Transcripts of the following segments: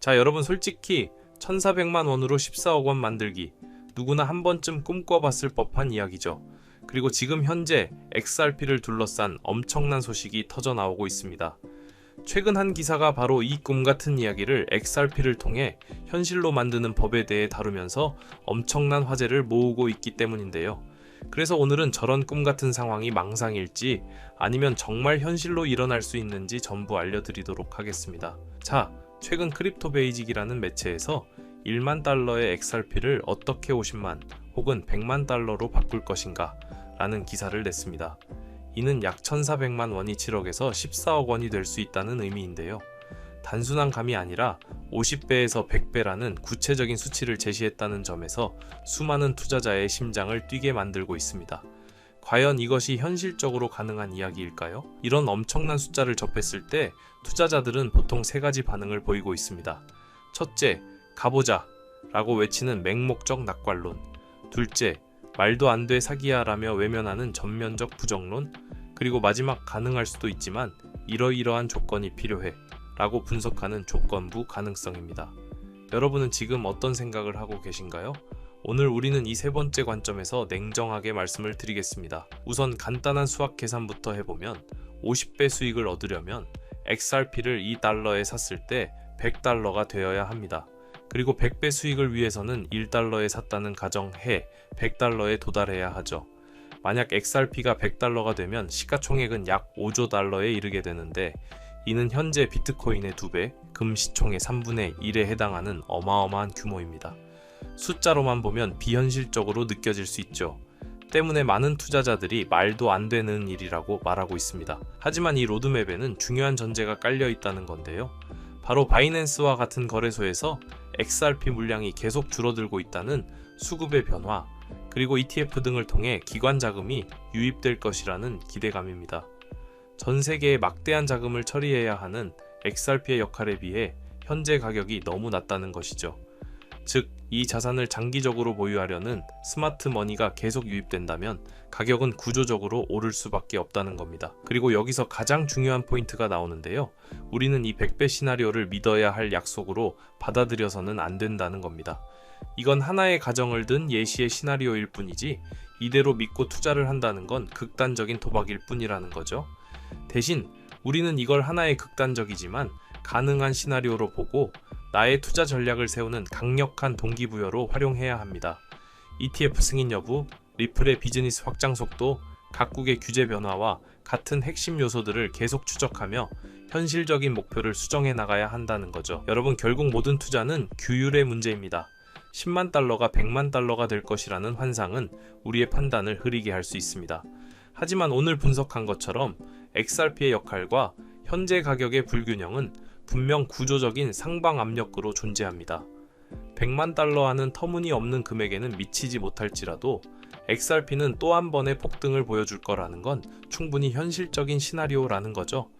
자, 여러분 솔직히 1,400만 원으로 14억 원 만들기 누구나 한 번쯤 꿈꿔봤을 법한 이야기죠. 그리고 지금 현재 XRP를 둘러싼 엄청난 소식이 터져 나오고 있습니다. 최근 한 기사가 바로 이 꿈 같은 이야기를 XRP를 통해 현실로 만드는 법에 대해 다루면서 엄청난 화제를 모으고 있기 때문인데요. 그래서 오늘은 저런 꿈 같은 상황이 망상일지 아니면 정말 현실로 일어날 수 있는지 전부 알려드리도록 하겠습니다. 자, 최근 크립토 베이직이라는 매체에서 1만 달러의 XRP를 어떻게 50만 혹은 100만 달러로 바꿀 것인가 라는 기사를 냈습니다. 이는 약 1,400만 원이 7억에서 14억 원이 될 수 있다는 의미인데요. 단순한 감이 아니라 50배에서 100배라는 구체적인 수치를 제시했다는 점에서 수많은 투자자의 심장을 뛰게 만들고 있습니다. 과연 이것이 현실적으로 가능한 이야기일까요? 이런 엄청난 숫자를 접했을 때 투자자들은 보통 세 가지 반응을 보이고 있습니다. 첫째, 가보자 라고 외치는 맹목적 낙관론. 둘째, 말도 안 돼 사기야 라며 외면하는 전면적 부정론. 그리고 마지막 가능할 수도 있지만 이러이러한 조건이 필요해 라고 분석하는 조건부 가능성입니다. 여러분은 지금 어떤 생각을 하고 계신가요? 오늘 우리는 이 세 번째 관점에서 냉정하게 말씀을 드리겠습니다. 우선 간단한 수학 계산부터 해보면 50배 수익을 얻으려면 XRP를 2달러에 샀을 때 100달러가 되어야 합니다. 그리고 100배 수익을 위해서는 1달러에 샀다는 가정해 100달러에 도달해야 하죠. 만약 XRP가 100달러가 되면 시가총액은 약 5조 달러에 이르게 되는데 이는 현재 비트코인의 2배, 금 시총의 3분의 1에 해당하는 어마어마한 규모입니다. 숫자로만 보면 비현실적으로 느껴질 수 있죠. 때문에 많은 투자자들이 말도 안 되는 일이라고 말하고 있습니다. 하지만 이 로드맵에는 중요한 전제가 깔려 있다는 건데요. 바로 바이낸스와 같은 거래소에서 XRP 물량이 계속 줄어들고 있다는 수급의 변화, 그리고 ETF 등을 통해 기관 자금이 유입될 것이라는 기대감입니다. 전 세계에 막대한 자금을 처리해야 하는 XRP의 역할에 비해 현재 가격이 너무 낮다는 것이죠. 즉, 이 자산을 장기적으로 보유하려는 스마트 머니가 계속 유입된다면 가격은 구조적으로 오를 수밖에 없다는 겁니다. 그리고 여기서 가장 중요한 포인트가 나오는데요. 우리는 이 100배 시나리오를 믿어야 할 약속으로 받아들여서는 안 된다는 겁니다. 이건 하나의 가정을 든 예시의 시나리오일 뿐이지 이대로 믿고 투자를 한다는 건 극단적인 도박일 뿐이라는 거죠. 대신 우리는 이걸 하나의 극단적이지만 가능한 시나리오로 보고 나의 투자 전략을 세우는 강력한 동기부여로 활용해야 합니다. ETF 승인 여부, 리플의 비즈니스 확장 속도, 각국의 규제 변화와 같은 핵심 요소들을 계속 추적하며 현실적인 목표를 수정해 나가야 한다는 거죠. 여러분, 결국 모든 투자는 규율의 문제입니다. 10만 달러가 100만 달러가 될 것이라는 환상은 우리의 판단을 흐리게 할 수 있습니다. 하지만 오늘 분석한 것처럼 XRP의 역할과 현재 가격의 불균형은 분명 구조적인 상방 압력으로 존재합니다. 100만 달러 하는 터무니없는 금액에는 미치지 못할지라도 XRP는 또 한 번의 폭등을 보여줄 거라는 건 충분히 현실적인 시나리오라는 거죠.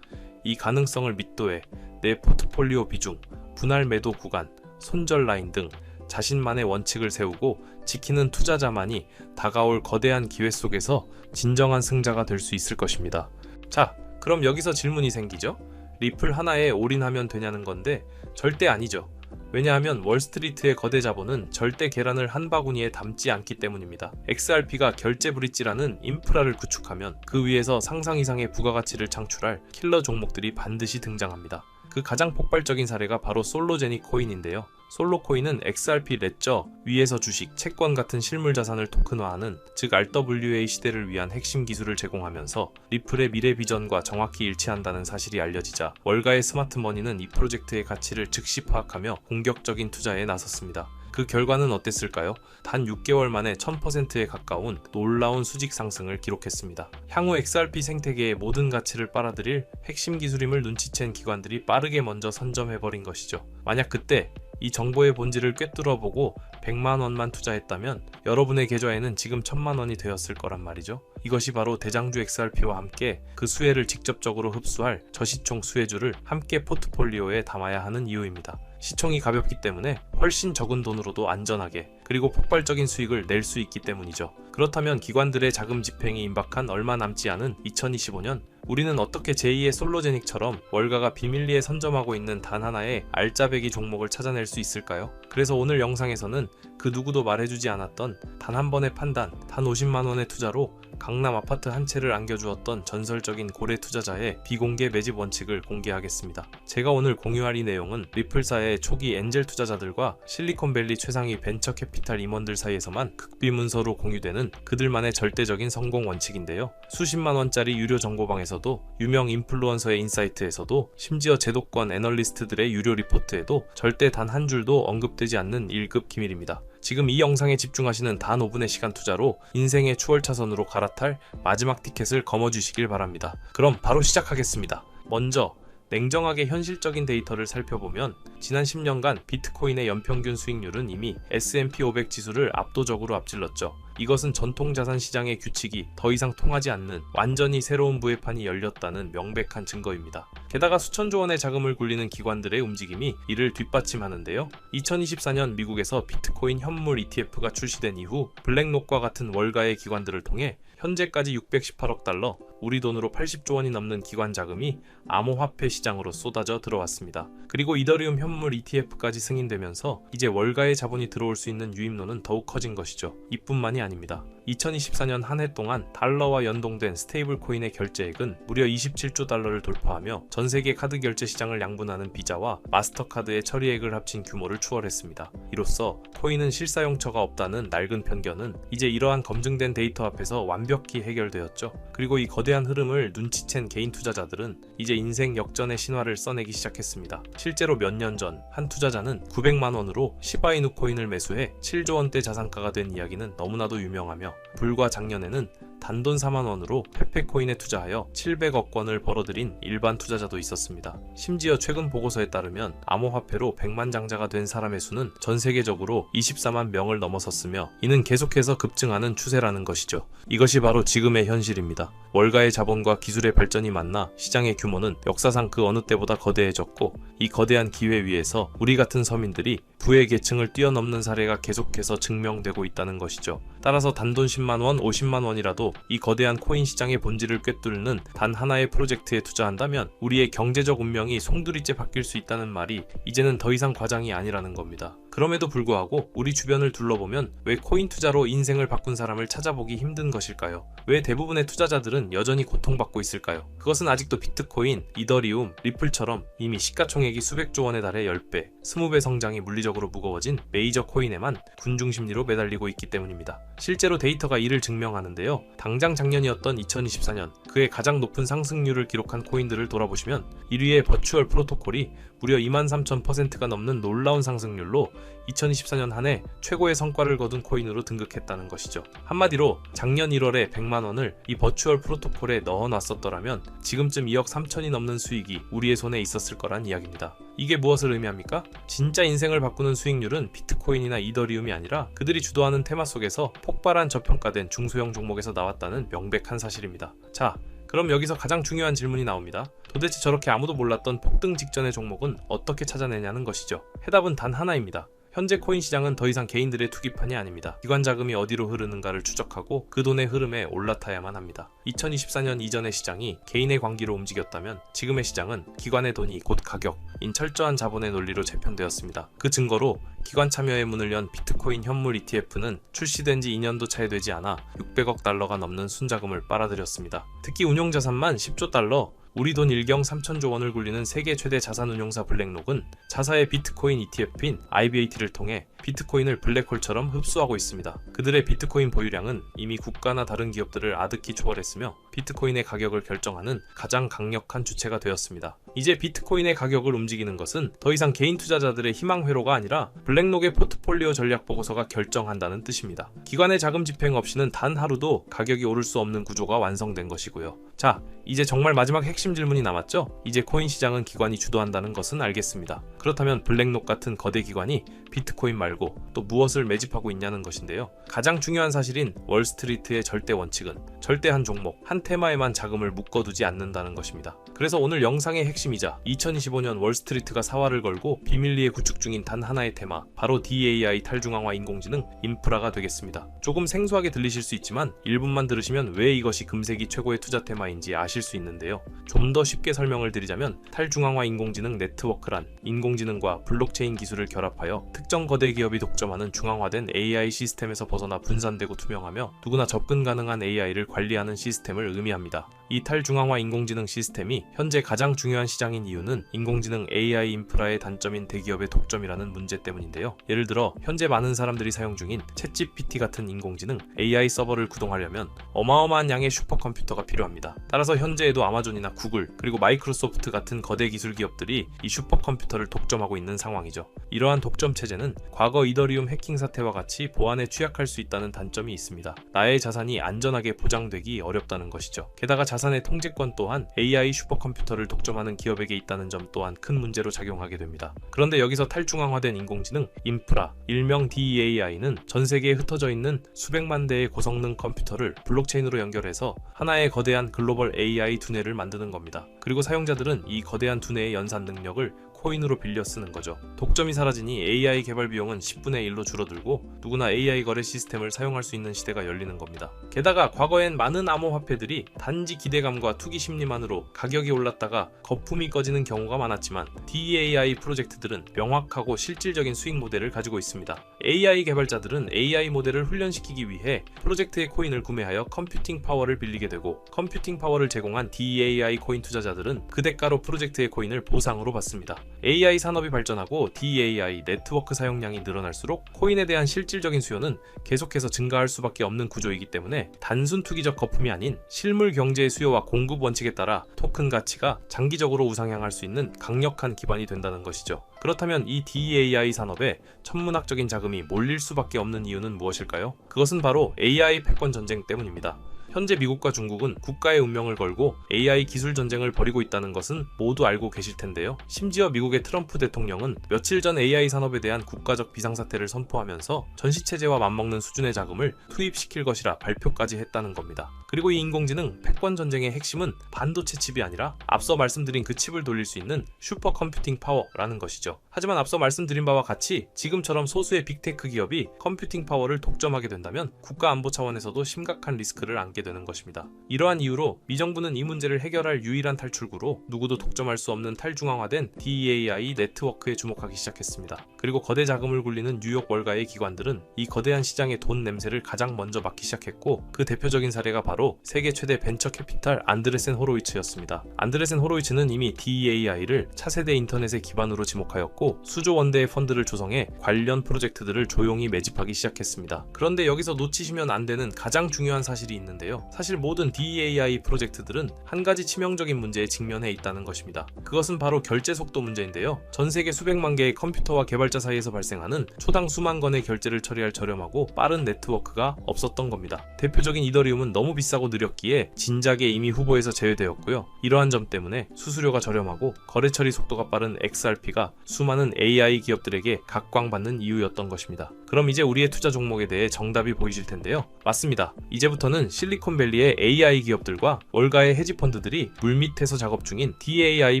이 가능성을 밑도해 내 포트폴리오 비중, 분할 매도 구간, 손절 라인 등 자신만의 원칙을 세우고 지키는 투자자만이 다가올 거대한 기회 속에서 진정한 승자가 될 수 있을 것입니다. 자, 그럼 여기서 질문이 생기죠? 리플 하나에 올인하면 되냐는 건데 절대 아니죠. 왜냐하면 월스트리트의 거대 자본은 절대 계란을 한 바구니에 담지 않기 때문입니다. XRP가 결제 브릿지라는 인프라를 구축하면 그 위에서 상상 이상의 부가가치를 창출할 킬러 종목들이 반드시 등장합니다. 그 가장 폭발적인 사례가 바로 솔로제니 코인인데요. 솔로 코인은 XRP 레저, 위에서 주식, 채권 같은 실물 자산을 토큰화하는 즉 RWA 시대를 위한 핵심 기술을 제공하면서 리플의 미래 비전과 정확히 일치한다는 사실이 알려지자 월가의 스마트머니는 이 프로젝트의 가치를 즉시 파악하며 공격적인 투자에 나섰습니다. 그 결과는 어땠을까요? 단 6개월 만에 1000%에 가까운 놀라운 수직 상승을 기록했습니다. 향후 XRP 생태계의 모든 가치를 빨아들일 핵심 기술임을 눈치챈 기관들이 빠르게 먼저 선점해버린 것이죠. 만약 그때 이 정보의 본질을 꿰뚫어보고 100만 원만 투자했다면 여러분의 계좌에는 지금 1000만 원이 되었을 거란 말이죠. 이것이 바로 대장주 XRP와 함께 그 수혜를 직접적으로 흡수할 저시총 수혜주를 함께 포트폴리오에 담아야 하는 이유입니다. 시총이 가볍기 때문에 훨씬 적은 돈으로도 안전하게 그리고 폭발적인 수익을 낼 수 있기 때문이죠. 그렇다면 기관들의 자금 집행이 임박한 얼마 남지 않은 2025년 우리는 어떻게 제2의 솔로제닉처럼 월가가 비밀리에 선점하고 있는 단 하나의 알짜배기 종목을 찾아낼 수 있을까요? 그래서 오늘 영상에서는 그 누구도 말해주지 않았던 단 한 번의 판단, 단 50만 원의 투자로 강남 아파트 한 채를 안겨주었던 전설적인 고래 투자자의 비공개 매집 원칙을 공개하겠습니다. 제가 오늘 공유할 이 내용은 리플사의 초기 엔젤 투자자들과 실리콘밸리 최상위 벤처 캐피탈 임원들 사이에서만 극비문서로 공유되는 그들만의 절대적인 성공 원칙인데요. 수십만 원짜리 유료 정보방에서도 유명 인플루언서의 인사이트에서도 심지어 제도권 애널리스트들의 유료 리포트에도 절대 단 한 줄도 언급되지 않는 1급 기밀입니다. 지금 이 영상에 집중하시는 단 5분의 시간 투자로 인생의 추월 차선으로 갈아탈 마지막 티켓을 거머쥐시길 바랍니다. 그럼 바로 시작하겠습니다. 먼저 냉정하게 현실적인 데이터를 살펴보면 지난 10년간 비트코인의 연평균 수익률은 이미 S&P 500 지수를 압도적으로 앞질렀죠. 이것은 전통 자산 시장의 규칙이 더 이상 통하지 않는 완전히 새로운 부회판이 열렸다는 명백한 증거입니다. 게다가 수천조 원의 자금을 굴리는 기관들의 움직임이 이를 뒷받침하는데요. 2024년 미국에서 비트코인 현물 ETF가 출시된 이후 블랙록과 같은 월가의 기관들을 통해 현재까지 618억 달러, 우리 돈으로 80조 원이 넘는 기관 자금이 암호화폐 시장으로 쏟아져 들어왔습니다. 그리고 이더리움 현물 ETF까지 승인되면서 이제 월가의 자본이 들어올 수 있는 유입로는 더욱 커진 것이죠. 이뿐만이 아닙니다. 2024년 한 해 동안 달러와 연동된 스테이블 코인의 결제액은 무려 27조 달러를 돌파하며 전 세계 카드 결제 시장을 양분하는 비자와 마스터카드의 처리액을 합친 규모를 추월했습니다. 이로써 코인은 실사용처가 없다는 낡은 편견은 이제 이러한 검증된 데이터 앞에서 완벽히 해결되었죠. 그리고 이 거대한 흐름을 눈치챈 개인 투자자들은 이제 인생 역전의 신화를 써내기 시작했습니다. 실제로 몇 년 전 한 투자자는 900만 원으로 시바이누 코인을 매수해 7조 원대 자산가가 된 이야기는 너무나도 유명하며 불과 작년에는 단돈 4만 원으로 페페코인에 투자하여 700억 원을 벌어들인 일반 투자자도 있었습니다. 심지어 최근 보고서에 따르면 암호화폐로 100만 장자가 된 사람의 수는 전 세계적으로 24만 명을 넘어섰으며 이는 계속해서 급증하는 추세라는 것이죠. 이것이 바로 지금의 현실입니다. 월가의 자본과 기술의 발전이 만나 시장의 규모는 역사상 그 어느 때보다 거대해졌고 이 거대한 기회 위에서 우리 같은 서민들이 부의 계층을 뛰어넘는 사례가 계속해서 증명되고 있다는 것이죠. 따라서 단돈 10만 원, 50만 원이라도 이 거대한 코인 시장의 본질을 꿰뚫는 단 하나의 프로젝트에 투자한다면 우리의 경제적 운명이 송두리째 바뀔 수 있다는 말이 이제는 더 이상 과장이 아니라는 겁니다. 그럼에도 불구하고 우리 주변을 둘러보면 왜 코인 투자로 인생을 바꾼 사람을 찾아보기 힘든 것일까요? 왜 대부분의 투자자들은 여전히 고통받고 있을까요? 그것은 아직도 비트코인, 이더리움, 리플처럼 이미 시가총액이 수백조 원에 달해 10배, 20배 성장이 물리적으로 무거워진 메이저 코인에만 군중 심리로 매달리고 있기 때문입니다. 실제로 데이터가 이를 증명하는데요. 당장 작년이었던 2024년 그의 가장 높은 상승률을 기록한 코인들을 돌아보시면 1위의 버추얼 프로토콜이 무려 23,000%가 넘는 놀라운 상승률로 2024년 한 해 최고의 성과를 거둔 코인으로 등극했다는 것이죠. 한마디로 작년 1월에 100만 원을 이 버추얼 프로토콜에 넣어놨었더라면 지금쯤 2억 3천이 넘는 수익이 우리의 손에 있었을 거란 이야기입니다. 이게 무엇을 의미합니까? 진짜 인생을 바꾸는 수익률은 비트코인이나 이더리움이 아니라 그들이 주도하는 테마 속에서 폭발한 저평가된 중소형 종목에서 나왔다는 명백한 사실입니다. 자, 그럼 여기서 가장 중요한 질문이 나옵니다. 도대체 저렇게 아무도 몰랐던 폭등 직전의 종목은 어떻게 찾아내냐는 것이죠. 해답은 단 하나입니다. 현재 코인 시장은 더 이상 개인들의 투기판이 아닙니다. 기관 자금이 어디로 흐르는가를 추적하고 그 돈의 흐름에 올라타야만 합니다. 2024년 이전의 시장이 개인의 관기로 움직였다면 지금의 시장은 기관의 돈이 곧 가격 인 철저한 자본의 논리로 재편되었습니다. 그 증거로 기관 참여의 문을 연 비트코인 현물 ETF는 출시된 지 2년도 차에 되지 않아 600억 달러가 넘는 순자금을 빨아들였습니다. 특히 운용 자산만 10조 달러, 우리 돈 일경 3천조 원을 굴리는 세계 최대 자산운용사 블랙록은 자사의 비트코인 ETF인 IBAT를 통해 비트코인을 블랙홀처럼 흡수하고 있습니다. 그들의 비트코인 보유량은 이미 국가나 다른 기업들을 아득히 초월했으며 비트코인의 가격을 결정하는 가장 강력한 주체가 되었습니다. 이제 비트코인의 가격을 움직이는 것은 더 이상 개인 투자자들의 희망 회로가 아니라 블랙록의 포트폴리오 전략 보고서가 결정한다는 뜻입니다. 기관의 자금 집행 없이는 단 하루도 가격이 오를 수 없는 구조가 완성된 것이고요. 자, 이제 정말 마지막 핵심 질문이 남았죠? 이제 코인 시장은 기관이 주도한다는 것은 알겠습니다. 그렇다면 블랙록 같은 거대 기관이 비트코인 말 말고 또 무엇을 매집하고 있냐는 것인데요. 가장 중요한 사실인 월스트리트의 절대 원칙은 절대 한 종목, 한 테마에만 자금을 묶어두지 않는다는 것입니다. 그래서 오늘 영상의 핵심이자 2025년 월스트리트가 사활을 걸고 비밀리에 구축 중인 단 하나의 테마, 바로 DAI 탈중앙화 인공지능 인프라가 되겠습니다. 조금 생소하게 들리실 수 있지만 1분만 들으시면 왜 이것이 금세기 최고의 투자 테마인지 아실 수 있는데요. 좀 더 쉽게 설명을 드리자면 탈중앙화 인공지능 네트워크란 인공지능과 블록체인 기술을 결합하여 특정 거대 기업이 독점하는 중앙화된 AI 시스템에서 벗어나 분산되고 투명하며 누구나 접근 가능한 AI를 관리하는 시스템을 의미합니다. 이 탈 중앙화 인공지능 시스템이 현재 가장 중요한 시장인 이유는 인공지능 AI 인프라의 단점인 대기업의 독점이라는 문제 때문인데요. 예를 들어 현재 많은 사람들이 사용 중인 챗GPT 같은 인공지능 AI 서버를 구동하려면 어마어마한 양의 슈퍼컴퓨터가 필요합니다. 따라서 현재에도 아마존이나 구글 그리고 마이크로소프트 같은 거대 기술 기업들이 이 슈퍼컴퓨터를 독점하고 있는 상황이죠. 이러한 독점 체제는 과거 이더리움 해킹 사태와 같이 보안에 취약할 수 있다는 단점이 있습니다. 나의 자산이 안전하게 보장되기 어렵다는 것이죠. 게다가 자 산의 통제권 또한 AI 슈퍼컴퓨터를 독점하는 기업에게 있다는 점 또한 큰 문제로 작용하게 됩니다. 그런데 여기서 탈중앙화된 인공지능 인프라, 일명 DAI는 전 세계에 흩어져 있는 수백만 대의 고성능 컴퓨터를 블록체인으로 연결해서 하나의 거대한 글로벌 AI 두뇌를 만드는 겁니다. 그리고 사용자들은 이 거대한 두뇌의 연산 능력을 코인으로 빌려 쓰는 거죠. 독점이 사라지니 AI 개발 비용은 10분의 1로 줄어들고 누구나 AI 거래 시스템을 사용할 수 있는 시대가 열리는 겁니다. 게다가 과거엔 많은 암호화폐들이 단지 기대감과 투기 심리만으로 가격이 올랐다가 거품이 꺼지는 경우가 많았지만 DAI 프로젝트들은 명확하고 실질적인 수익 모델을 가지고 있습니다. AI 개발자들은 AI 모델을 훈련시키기 위해 프로젝트의 코인을 구매하여 컴퓨팅 파워를 빌리게 되고 컴퓨팅 파워를 제공한 DAI 코인 투자자들은 그 대가로 프로젝트의 코인을 보상으로 받습니다. AI 산업이 발전하고 DAI 네트워크 사용량이 늘어날수록 코인에 대한 실질적인 수요는 계속해서 증가할 수밖에 없는 구조이기 때문에 단순 투기적 거품이 아닌 실물 경제의 수요와 공급 원칙에 따라 토큰 가치가 장기적으로 우상향할 수 있는 강력한 기반이 된다는 것이죠. 그렇다면 이 DAI 산업에 천문학적인 자금이 몰릴 수밖에 없는 이유는 무엇일까요? 그것은 바로 AI 패권 전쟁 때문입니다. 현재 미국과 중국은 국가의 운명을 걸고 AI 기술 전쟁을 벌이고 있다는 것은 모두 알고 계실 텐데요. 심지어 미국의 트럼프 대통령은 며칠 전 AI 산업에 대한 국가적 비상사태를 선포하면서 전시체제와 맞먹는 수준의 자금을 투입시킬 것이라 발표까지 했다는 겁니다. 그리고 이 인공지능 패권 전쟁의 핵심은 반도체 칩이 아니라 앞서 말씀드린 그 칩을 돌릴 수 있는 슈퍼 컴퓨팅 파워라는 것이죠. 하지만 앞서 말씀드린 바와 같이 지금처럼 소수의 빅테크 기업이 컴퓨팅 파워를 독점하게 된다면 국가 안보 차원에서도 심각한 리스크를 안게 되는 것입니다. 이러한 이유로 미정부는 이 문제를 해결할 유일한 탈출구로 누구도 독점할 수 없는 탈중앙화된 DAI 네트워크에 주목하기 시작했습니다. 그리고 거대 자금을 굴리는 뉴욕 월가의 기관들은 이 거대한 시장의 돈 냄새를 가장 먼저 맡기 시작했고 그 대표적인 사례가 바로 세계 최대 벤처 캐피탈 안드레센 호로이츠였습니다. 안드레센 호로이츠는 이미 DAI를 차세대 인터넷의 기반으로 지목하였고 수조 원대의 펀드를 조성해 관련 프로젝트들을 조용히 매집하기 시작했습니다. 그런데 여기서 놓치시면 안 되는 가장 중요한 사실이 있는데요. 사실 모든 DAI 프로젝트들은 한 가지 치명적인 문제에 직면해 있다는 것입니다. 그것은 바로 결제 속도 문제인데요. 전 세계 수백만 개의 컴퓨터와 개발자 사이에서 발생하는 초당 수만 건의 결제를 처리할 저렴하고 빠른 네트워크가 없었던 겁니다. 대표적인 이더리움은 너무 비싸고 느렸기에 진작에 이미 후보에서 제외되었고요. 이러한 점 때문에 수수료가 저렴하고 거래 처리 속도가 빠른 XRP가 수많은 AI 기업들에게 각광받는 이유였던 것입니다. 그럼 이제 우리의 투자 종목에 대해 정답이 보이실 텐데요. 맞습니다. 이제부터는 실리 콘밸리의 AI 기업들과 월가의 헤지펀드들이 물밑에서 작업 중인 DAI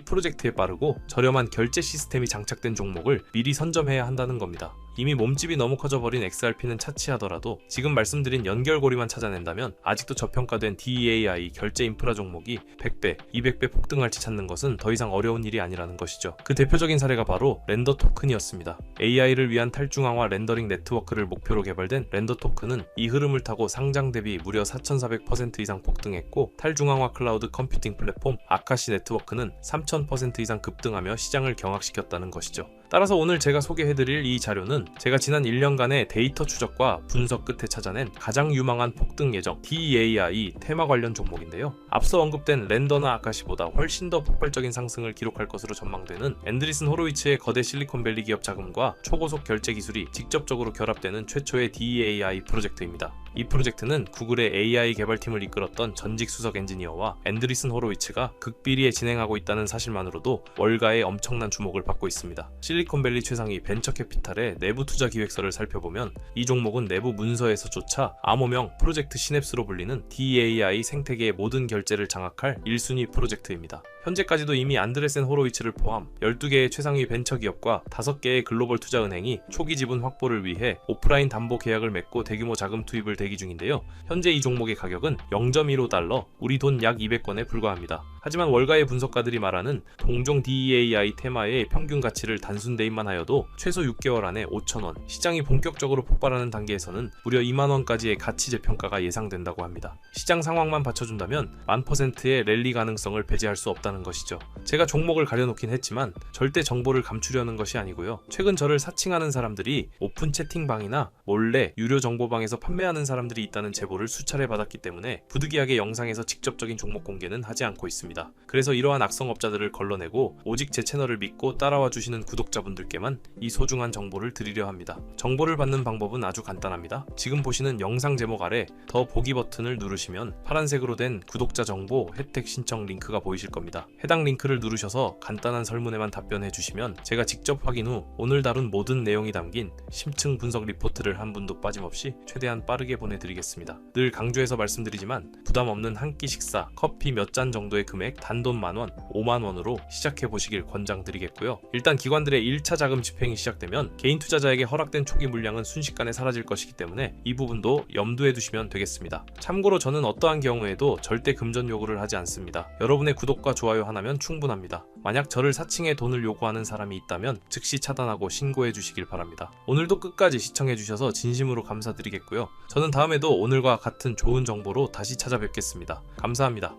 프로젝트에 빠르고 저렴한 결제 시스템이 장착된 종목을 미리 선점해야 한다는 겁니다. 이미 몸집이 너무 커져버린 XRP는 차치하더라도 지금 말씀드린 연결고리만 찾아낸다면 아직도 저평가된 DAI 결제 인프라 종목이 100배, 200배 폭등할지 찾는 것은 더 이상 어려운 일이 아니라는 것이죠. 그 대표적인 사례가 바로 렌더 토큰이었습니다. AI를 위한 탈중앙화 렌더링 네트워크를 목표로 개발된 렌더 토큰은 이 흐름을 타고 상장 대비 무려 4,400% 이상 폭등했고 탈중앙화 클라우드 컴퓨팅 플랫폼 아카시 네트워크는 3,000% 이상 급등하며 시장을 경악시켰다는 것이죠. 따라서 오늘 제가 소개해드릴 이 자료는 제가 지난 1년간의 데이터 추적과 분석 끝에 찾아낸 가장 유망한 폭등 예정 DAI 테마 관련 종목인데요. 앞서 언급된 랜더나 아카시보다 훨씬 더 폭발적인 상승을 기록할 것으로 전망되는 앤드리슨 호로이츠의 거대 실리콘밸리 기업 자금과 초고속 결제 기술이 직접적으로 결합되는 최초의 DAI 프로젝트입니다. 이 프로젝트는 구글의 AI 개발팀을 이끌었던 전직 수석 엔지니어와 앤드리슨 호로위츠가 극비리에 진행하고 있다는 사실만으로도 월가의 엄청난 주목을 받고 있습니다. 실리콘밸리 최상위 벤처캐피탈의 내부 투자 기획서를 살펴보면 이 종목은 내부 문서에서조차 암호명 프로젝트 시냅스로 불리는 DAI 생태계의 모든 결제를 장악할 1순위 프로젝트입니다. 현재까지도 이미 안드레센 호로위츠를 포함 12개의 최상위 벤처기업과 5개의 글로벌 투자은행이 초기 지분 확보를 위해 오프라인 담보 계약을 맺고 대규모 자금 투입을 대기 중인데요. 현재 이 종목의 가격은 0.15달러, 우리 돈 약 200건에 불과합니다. 하지만 월가의 분석가들이 말하는 동종 DEAI 테마의 평균 가치를 단순 대입만 하여도 최소 6개월 안에 5천원, 시장이 본격적으로 폭발하는 단계에서는 무려 2만원까지의 가치 재평가가 예상된다고 합니다. 시장 상황만 받쳐준다면 만 퍼센트의 랠리 가능성을 배제할 수 없다는 것이죠. 제가 종목을 가려놓긴 했지만 절대 정보를 감추려는 것이 아니고요. 최근 저를 사칭하는 사람들이 오픈 채팅방이나 몰래 유료 정보방에서 판매하는 사람들이 있다는 제보를 수차례 받았기 때문에 부득이하게 영상에서 직접적인 종목 공개는 하지 않고 있습니다. 그래서 이러한 악성업자들을 걸러내고 오직 제 채널을 믿고 따라와 주시는 구독자분들께만 이 소중한 정보를 드리려 합니다. 정보를 받는 방법은 아주 간단합니다. 지금 보시는 영상 제목 아래 더 보기 버튼을 누르시면 파란색으로 된 구독자 정보 혜택 신청 링크가 보이실 겁니다. 해당 링크를 누르셔서 간단한 설문에만 답변해 주시면 제가 직접 확인 후 오늘 다룬 모든 내용이 담긴 심층 분석 리포트를 한 분도 빠짐없이 최대한 빠르게 보내드리겠습니다. 늘 강조해서 말씀드리지만 부담 없는 한 끼 식사, 커피 몇 잔 정도의 금액 단돈 만원, 5만원으로 시작해 보시길 권장드리겠고요. 일단 기관들의 1차 자금 집행이 시작되면 개인 투자자에게 허락된 초기 물량은 순식간에 사라질 것이기 때문에 이 부분도 염두에 두시면 되겠습니다. 참고로 저는 어떠한 경우에도 절대 금전 요구를 하지 않습니다. 여러분의 구독과 좋아요 하나면 충분합니다. 만약 저를 사칭해 돈을 요구하는 사람이 있다면 즉시 차단하고 신고해 주시길 바랍니다. 오늘도 끝까지 시청해 주셔서 진심으로 감사드리겠고요. 저는 다음에도 오늘과 같은 좋은 정보로 다시 찾아뵙겠습니다. 감사합니다.